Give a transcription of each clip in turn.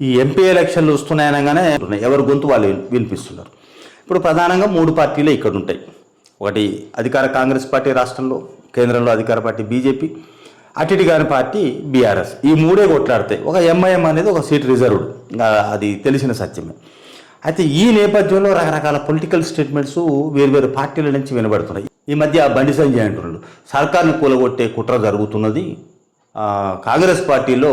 ఈ ఎంపీ ఎలక్షన్లు వస్తున్నాయనగానే ఎవరి గొంతు వాళ్ళు వినిపిస్తున్నారు. ఇప్పుడు ప్రధానంగా మూడు పార్టీలే ఇక్కడ ఉంటాయి ఒకటి అధికార కాంగ్రెస్ పార్టీ రాష్ట్రంలో కేంద్రంలో అధికార పార్టీ బీజేపీ అటు ఇటు కాని పార్టీ బీఆర్ఎస్. ఈ మూడే కొట్లాడతాయి. ఒక ఎంఐఎం అనేది ఒక సీట్ రిజర్వ్డ్. అది తెలిసిన సత్యమే. అయితే ఈ నేపథ్యంలో రకరకాల పొలిటికల్ స్టేట్మెంట్స్ వేరువేరు పార్టీల నుంచి వినబడుతున్నాయి. ఈ మధ్య బండి సంజయ్ అంటున్నాడు. సర్కార్ని కూలగొట్టే కుట్ర జరుగుతున్నది. కాంగ్రెస్ పార్టీలో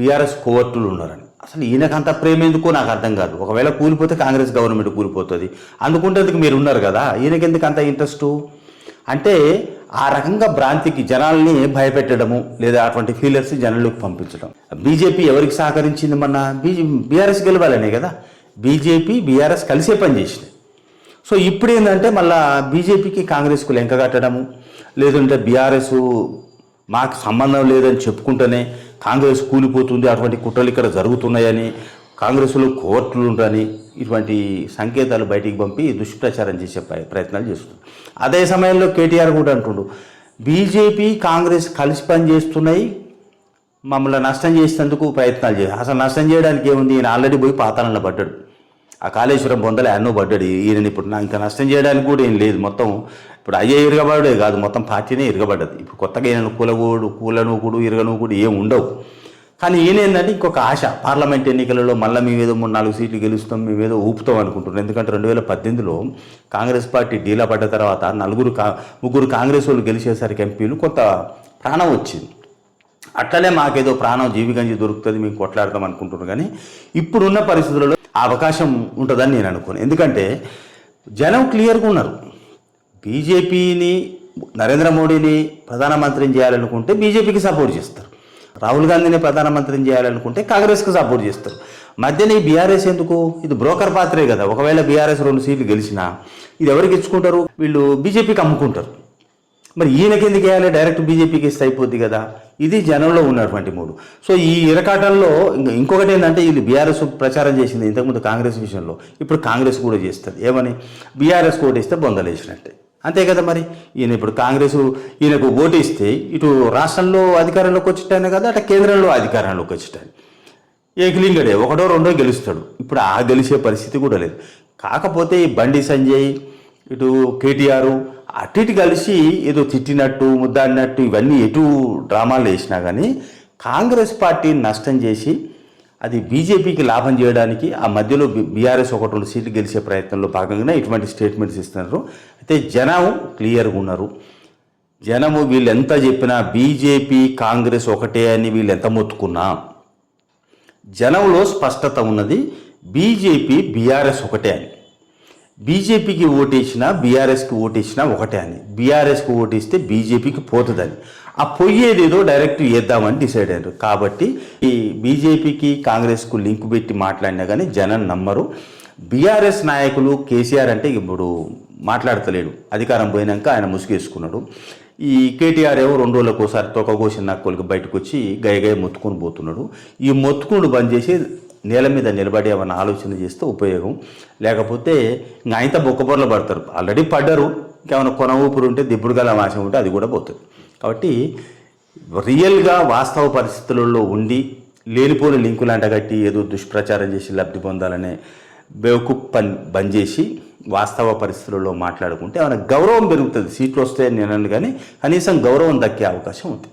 బీఆర్ఎస్ కోవర్టులు ఉన్నారని. అసలు ఈయనకంత ప్రేమ ఎందుకో నాకు అర్థం కాదు. ఒకవేళ కూలిపోతే కాంగ్రెస్ గవర్నమెంట్ కూలిపోతుంది. అందుకుంటేందుకు మీరు ఉన్నారు కదా? ఈయనకెందుకు అంత ఇంట్రెస్టు అంటే ఆ రకంగా భ్రాంతికి జనాల్ని భయపెట్టడము లేదా అటువంటి ఫీలర్స్ జనాల్లోకి పంపించడం. బీజేపీ ఎవరికి సహకరించింది మొన్న? బీజే బీఆర్ఎస్ గెలవాలనే కదా? బీజేపీ బీఆర్ఎస్ కలిసే పనిచేసినాయి సో ఇప్పుడు ఏంటంటే మళ్ళా బీజేపీకి కాంగ్రెస్కు లెంక కట్టడము లేదంటే బీఆర్ఎస్ మాకు సంబంధం లేదని చెప్పుకుంటేనే కాంగ్రెస్ కూలిపోతుంది అటువంటి కుట్రలు ఇక్కడ జరుగుతున్నాయని కాంగ్రెస్లో కోర్టులు ఉండని ఇటువంటి సంకేతాలు బయటికి పంపి దుష్ప్రచారం చేసే ప్ర- ప్రయత్నాలు చేస్తుంది అదే సమయంలో కేటీఆర్ కూడా అంటుండు బీజేపీ కాంగ్రెస్ కలిసి పనిచేస్తున్నాయి మమ్మల్ని నష్టం చేసేందుకు ప్రయత్నాలు చేయాలి అసలు నష్టం చేయడానికి ఏముంది? ఈయన ఆల్రెడీ పోయి పాతాళంలో పడ్డాడు. ఆ కాళేశ్వరం పొందలే ఎన్నో పడ్డాడు ఈయన ఇప్పుడు. నా ఇంకా నష్టం చేయడానికి కూడా ఏం లేదు. మొత్తం ఇప్పుడు అయ్యే ఇరగబడే కాదు మొత్తం పార్టీనే ఇరగబడ్డది. ఇప్పుడు కొత్తగా ఈయన కూలగోడు కూలనూకుడు ఇరగనూకుడు ఏం ఉండవు. కానీ ఈయన ఏంటంటే ఇంకొక ఆశ పార్లమెంట్ ఎన్నికలలో మళ్ళీ మేమేదో మూడు నాలుగు సీట్లు గెలుస్తాం మేమేదో ఊపుతాం అనుకుంటున్నాం ఎందుకంటే రెండు వేల పద్దెనిమిదిలో కాంగ్రెస్ పార్టీ డీలా పడ్డ తర్వాత నలుగురు కా ముగ్గురు కాంగ్రెస్ వాళ్ళు గెలిచేసరికి ఎంపీలు కొంత ప్రాణం వచ్చింది. అట్లనే మాకేదో ప్రాణం జీవిగంజి దొరుకుతుంది మేము కొట్లాడతాం అనుకుంటున్నారు. కానీ ఇప్పుడున్న పరిస్థితులలో ఆ అవకాశం ఉంటుందని నేను అనుకోను. ఎందుకంటే జనం క్లియర్గా ఉన్నారు. బీజేపీని నరేంద్ర మోడీని ప్రధానమంత్రిని చేయాలనుకుంటే బీజేపీకి సపోర్ట్ చేస్తారు. రాహుల్ గాంధీని ప్రధానమంత్రిని చేయాలనుకుంటే కాంగ్రెస్కి సపోర్ట్ చేస్తారు. మధ్యన ఈ బీఆర్ఎస్ ఎందుకు? ఇది బ్రోకర్ పాత్రే కదా. ఒకవేళ బీఆర్ఎస్ రెండు సీట్లు గెలిచినా ఇది ఎవరికి ఇచ్చుకుంటారు? వీళ్ళు బీజేపీకి అమ్ముకుంటారు. మరి ఈయనకి ఎందుకు వేయాలి? డైరెక్ట్ బీజేపీకి ఇస్తే అయిపోద్ది కదా. ఇది జనంలో ఉన్నటువంటి మూడు. సో ఈ ఇరకాటంలో ఇంక- ఇంకొకటి ఏంటంటే వీళ్ళు బీఆర్ఎస్ ప్రచారం చేసింది ఇంతకుముందు కాంగ్రెస్ విషయంలో. ఇప్పుడు కాంగ్రెస్ కూడా చేస్తుంది. ఏమని? బీఆర్ఎస్ ఓటేస్తే బొందలేసినట్టే. అంతే కదా మరి? ఈయన ఇప్పుడు కాంగ్రెస్ ఈయనకు ఓటేస్తే ఇటు రాష్ట్రంలో అధికారంలోకి వచ్చేటాను కదా అటు కేంద్రంలో అధికారంలోకి వచ్చేటాను. ఏకలింగడే ఒకటో రెండో గెలుస్తాడు. ఇప్పుడు ఆ గెలిచే పరిస్థితి కూడా లేదు. కాకపోతే ఈ బండి సంజయ్ ఇటు కేటీఆర్ అటు ఇటు కలిసి ఏదో తిట్టినట్టు ముద్దాడినట్టు ఇవన్నీ ఎటు డ్రామాలు వేసినా కానీ కాంగ్రెస్ పార్టీని నష్టం చేసి అది బీజేపీకి లాభం చేయడానికి ఆ మధ్యలో బీఆర్ఎస్ ఒకటి రెండు సీట్లు గెలిచే ప్రయత్నంలో భాగంగానే ఇటువంటి స్టేట్మెంట్స్ ఇస్తున్నారు. అయితే జనం క్లియర్గా ఉన్నారు. జనము వీళ్ళు ఎంత చెప్పినా బీజేపీ కాంగ్రెస్ ఒకటే అని వీళ్ళు ఎంత మొత్తుకున్నా. జనంలో స్పష్టత ఉన్నది బీజేపీ బీఆర్ఎస్ ఒకటే అని. బీజేపీకి ఓటేసినా బీఆర్ఎస్కి ఓటేసినా ఒకటే అని. బీఆర్ఎస్కి ఓటేస్తే బీజేపీకి పోతుందని. ఆ పొయ్యేదేదో డైరెక్ట్ వేద్దామని డిసైడ్ అయ్యారు కాబట్టి ఈ బీజేపీకి కాంగ్రెస్కు లింక్ పెట్టి మాట్లాడినా కానీ జనం నమ్మరు. బీఆర్ఎస్ నాయకులు కేసీఆర్ అంటే ఇప్పుడు మాట్లాడతలేడు. అధికారం పోయినాక ఆయన ముసుగేసుకున్నాడు. ఈ కేటీఆర్ ఏమో రెండు రోజులకు ఒకసారి తొక్కకోసిన నక్కలకి బయటకు వచ్చి గయగయ మొత్తుకొని పోతున్నాడు. ఈ మొత్తుకుడు బంద్ చేసి నేల మీద నిలబడి ఏమైనా ఆలోచన చేస్తే ఉపయోగం. లేకపోతే ఇంకా ఆయనతో బొక్కబొరలు పడతారు. ఆల్రెడీ పడ్డారు. ఇంకేమైనా కొన ఊపిరి ఉంటే దిబ్బుడు గల ఆశ ఉంటే అది కూడా పోతుంది. కాబట్టి రియల్గా వాస్తవ పరిస్థితులలో ఉండి లేనిపోని లింకులు అంటగట్టి ఏదో దుష్ప్రచారం చేసి లబ్ధి పొందాలనే బేవకు పని బంద్ చేసి వాస్తవ పరిస్థితులలో మాట్లాడుకుంటే ఏమైనా గౌరవం పెరుగుతుంది సీట్లు వస్తే నేను అనను కానీ కనీసం గౌరవం దక్కే అవకాశం ఉంది.